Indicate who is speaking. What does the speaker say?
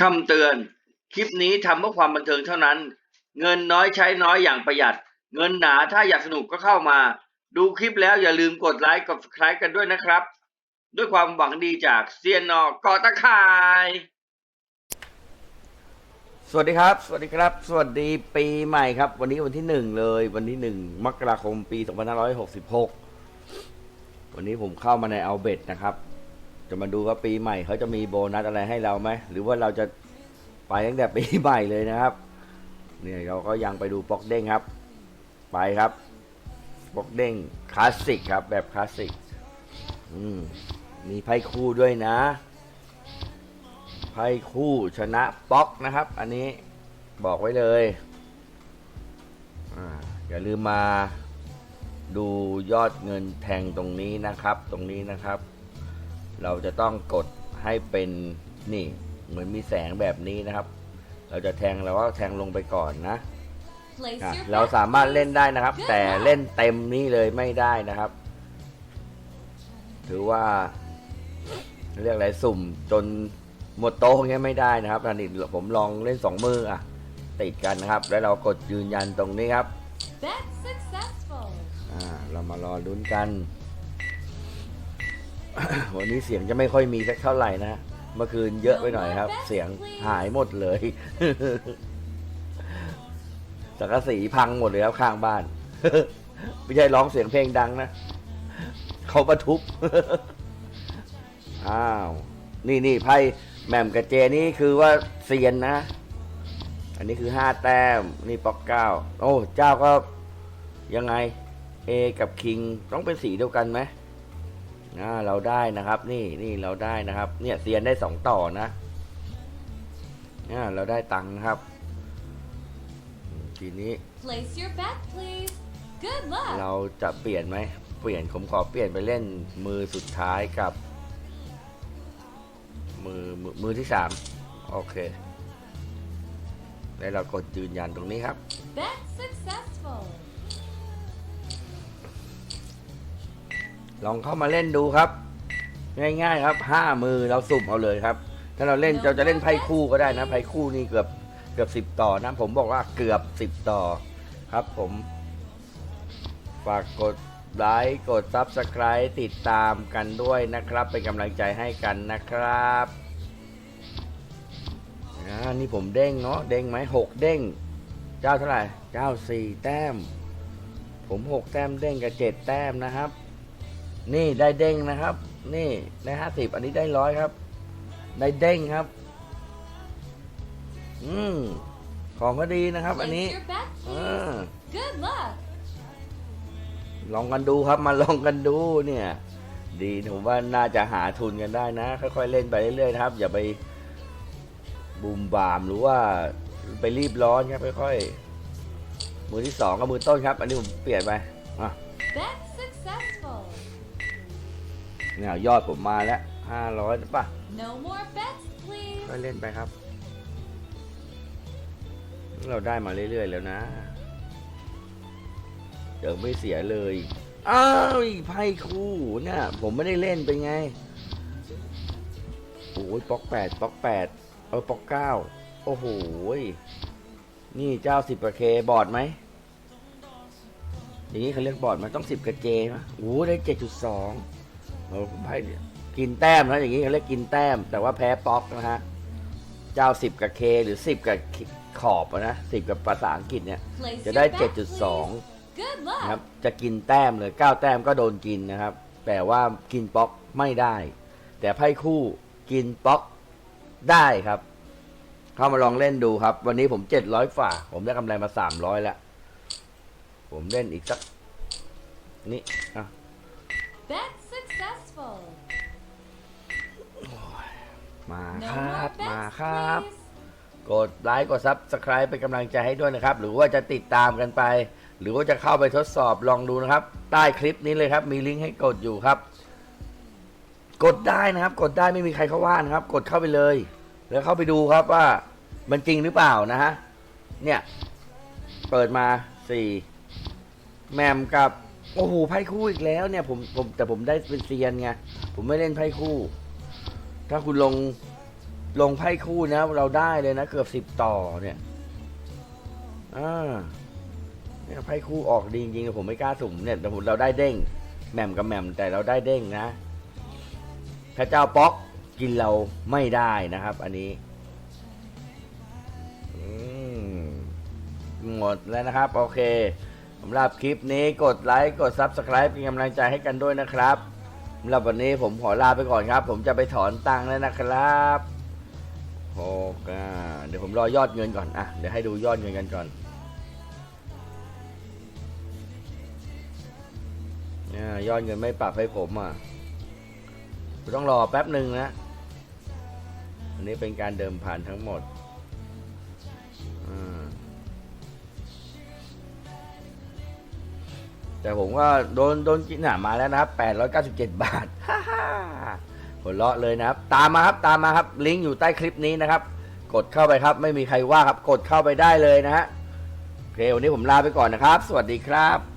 Speaker 1: คำเตือน คลิปนี้ทำเพื่อความบันเทิงเท่านั้น เงินน้อยใช้น้อยอย่างประหยัด เงินหนาถ้าอยากสนุกก็เข้ามา ดูคลิปแล้วอย่าลืมกดไลค์กด subscribe กันด้วยนะครับ ด้วยความหวังดีจากเซียนนอกอตะข่าย สวัสดีครับ สวัสดีครับ สวัสดีปีใหม่ครับ วันนี้วันที่หนึ่งเลย วันที่หนึ่งมกราคมปี 2566 วันนี้ผมเข้ามาในเอาเบ็ดนะครับ จะมาดูว่าปีใหม่เขาจะมีโบนัสอะไรให้เราไหมหรือว่าเราจะไปตั้งแต่ปีใหม่เลยนะครับ เนี่ยเราก็ยังไปดูปอกเด้งครับ ไปครับปอกเด้งคลาสสิกครับ แบบคลาสสิกอืมมีไพ่คู่ด้วยนะไพ่คู่ชนะป๊อกนะครับ อันนี้บอกไว้เลยออย่าลืมมาดูยอดเงินแทงตรงนี้นะครับ ตรงนี้นะครับ เราจะต้องกดให้เป็นนี่เหมือนมีแสงแบบนี้นะครับ เราจะแทงเราก็แทงลงไปก่อนนะ
Speaker 2: Place
Speaker 1: อะ
Speaker 2: your
Speaker 1: เรา
Speaker 2: bets,
Speaker 1: สามารถเล่นได้นะครับ
Speaker 2: Good
Speaker 1: แต่เล่นเต็มนี้เลยไม่ได้นะครับ ถือว่า เรียกอะไรสุ่มจนหมดโต๊ะอย่างเงี้ยไม่ได้นะครับอันนี้ผมลองเล่นสองมืออะติดกันนะครับ แล้วเรากดยืนยันตรงนี้ครับ
Speaker 2: Bet successful.
Speaker 1: อ่าเรามารอลุ้นกัน วันนี้เสียงจะไม่ค่อยมีสักเท่าไหร่นะ เมื่อคืนเยอะไปหน่อยครับ เสียงหายหมดเลยสังกะสีพังหมดเลยครับข้างบ้าน ไม่ใช่ร้องเสียงเพลงดังนะเขาประทุบอ้าว นี่นี่ไพ่แหม่มกับเจนี่คือว่าเซียนนะ อันนี้คือห้าแต้ม นี่ป๊อกเก้า โอ้ เจ้าก็ยังไง A กับคิงต้องเป็นสีเดียวกันไหม อ่าเราได้นะครับ นี่นี่เราได้นะครับ เนี่ยเซียนได้สองต่อนะอ่าเราได้ตังค์นะครับ ทีนี้
Speaker 2: Place your bet, please. Good luck.
Speaker 1: เราจะเปลี่ยนไหมเปลี่ยนผมขอเปลี่ยนไปเล่นมือสุดท้ายกับ มือมือมือที่สามโอเค แล้วเรากดยืนยันตรงนี้ครับ
Speaker 2: Bet
Speaker 1: ลองเข้ามาเล่นดูครับ ง่ายๆครับห้ามือเราสุ่มเอาเลยครับ ถ้าเราเล่นเราจะเล่นไพ่คู่ก็ได้นะไพ่คู่นี่เกือบเกือบสิบต่อนะ ผมบอกว่าเกือบสิบต่อครับ ผมฝากกดไลค์กด Subscribe ติดตามกันด้วยนะครับ เป็นกำลังใจให้กันนะครับอ่านี่ผมเด้งเนาะเด้งไหมหกเด้ง เจ้าเท่าไหร่เจ้าสี่แต้ม ผมหกแต้มเด้งกับเจ็ดแต้มนะครับ นี่ได้เด้งนะครับ นี่ได้ห้าสิบอันนี้ได้ร้อยครับ ได้เด้งครับ อืมของก็ดีนะครับ อัน
Speaker 2: Place
Speaker 1: นี้
Speaker 2: your bet,
Speaker 1: เอ
Speaker 2: please.
Speaker 1: อ
Speaker 2: Good luck.
Speaker 1: ลองกันดูครับมาลองกันดูเนี่ย ดีผมว่าน่าจะหาทุนกันได้นะ ค่อยๆเล่นไปเรื่อยๆนะครับ อย่าไปบูมบามหรือว่าไปรีบร้อนครับค่อยๆมือที่สองกับมือต้นครับ อันนี้ผมเปลี่ยนไปอะ
Speaker 2: Bet successful.
Speaker 1: เนี่ยยอดผมมาแล้วห้าร้อยป่ะ
Speaker 2: No more bets, please.
Speaker 1: ก็เล่นไปครับ เราได้มาเรื่อยๆแล้วนะ เดี๋ยวไม่เสียเลย อ้าวอีกไพ่คู่เนี่ยผมไม่ได้เล่นเป็นไง โอ้ยป๊อกแปดป๊อกแปดเออป๊อกเก้าโอ้โหยนี่เจ้าสิบกับเคบอร์ดไหม อย่างนี้เขาเรียกบอร์ดมันต้องสิบกับเจไหมโอ้โหได้เจ็ดจุดสอง โอ้ไพ่เนี่ยกินแต้มนะอย่างนี้เขาเรียกกินแต้ม แต่ว่าแพ้ป๊อกนะฮะ เจ้าสิบกับเคหรือสิบกับขอบอะนะสิบกับภาษาอังกฤษเนี่ย
Speaker 2: Place
Speaker 1: จะ
Speaker 2: your
Speaker 1: ได้
Speaker 2: bet,
Speaker 1: 7.2
Speaker 2: please. Good
Speaker 1: นะครับ
Speaker 2: luck.
Speaker 1: จะกินแต้มเลย9แต้มก็โดนกินนะครับ แต่ว่ากินป๊อกไม่ได้ แต่ไพ่คู่กินป๊อกได้ครับ เข้ามาลองเล่นดูครับ วันนี้ผม700ฝ่า ผมได้กำไรมา300แล้ว ผมเล่นอีกสัก นี่อะ
Speaker 2: Bet successful.
Speaker 1: มาค
Speaker 2: No
Speaker 1: รับ
Speaker 2: more
Speaker 1: มา
Speaker 2: bets,
Speaker 1: ครับ
Speaker 2: please.
Speaker 1: กดไลค์กดซับสไคร b e เป็นกำลังใจให้ด้วยนะครับ หรือว่าจะติดตามกันไป หรือว่าจะเข้าไปทดสอบลองดูนะครับ ใต้คลิปนี้เลยครับ มีลิงก์ให้กดอยู่ครับ กดได้นะครับ กดได้ไม่มีใครเขาว่านะครับ กดเข้าไปเลย แล้วเข้าไปดูครับว่ามันจริงหรือเปล่านะฮะเนี่ย เปิดมาสี่แมมกับ โอ้โหไพ่คู่อีกแล้วเนี่ยผมผมแต่ผมได้เป็นเซียนไงผมไม่เล่นไพ่คู่ ถ้าคุณลงลงไพ่คู่นะ เราได้เลยนะ เกือบสิบต่อเนี่ยอ่าเนี่ยไพ่คู่ออกดีจริงๆแต่ผมไม่กล้าสุ่มเนี่ยแต่ผมเราได้เด้งแหม่มกับแหม่มแต่เราได้เด้งนะพระเจ้าป๊อกกินเราไม่ได้นะครับ อันนี้หมดแล้วนะครับ โอเคสำหรับคลิปนี้กดไลค์ กด Subscribe เป็นกำลังใจให้กันด้วยนะครับำหรับวันนี้ผมขอลาไปก่อนครับ ผมจะไปถอนตังค์แล้วนะครับโอเคเดี๋ยวผมรอยอดเงินก่อนอะเดี๋ยวให้ดูยอดเงินกันก่อนเนี่ยยอดเงินไม่ปรับให้ผมอะต้องรอแป๊บหนึ่งนะอันนี้เป็นการเดิมผ่านทั้งหมด แต่ผมก็โดนโดนกินหนามาแล้วนะครับ 897 บาทฮ่าฮ่าหัวเราะเลยนะครับ ตามมาครับตามมาครับลิงก์อยู่ใต้คลิปนี้นะครับ กดเข้าไปครับ ไม่มีใครว่าครับ กดเข้าไปได้เลยนะฮะโอเควันนี้ผมลาไปก่อนนะครับ สวัสดีครับ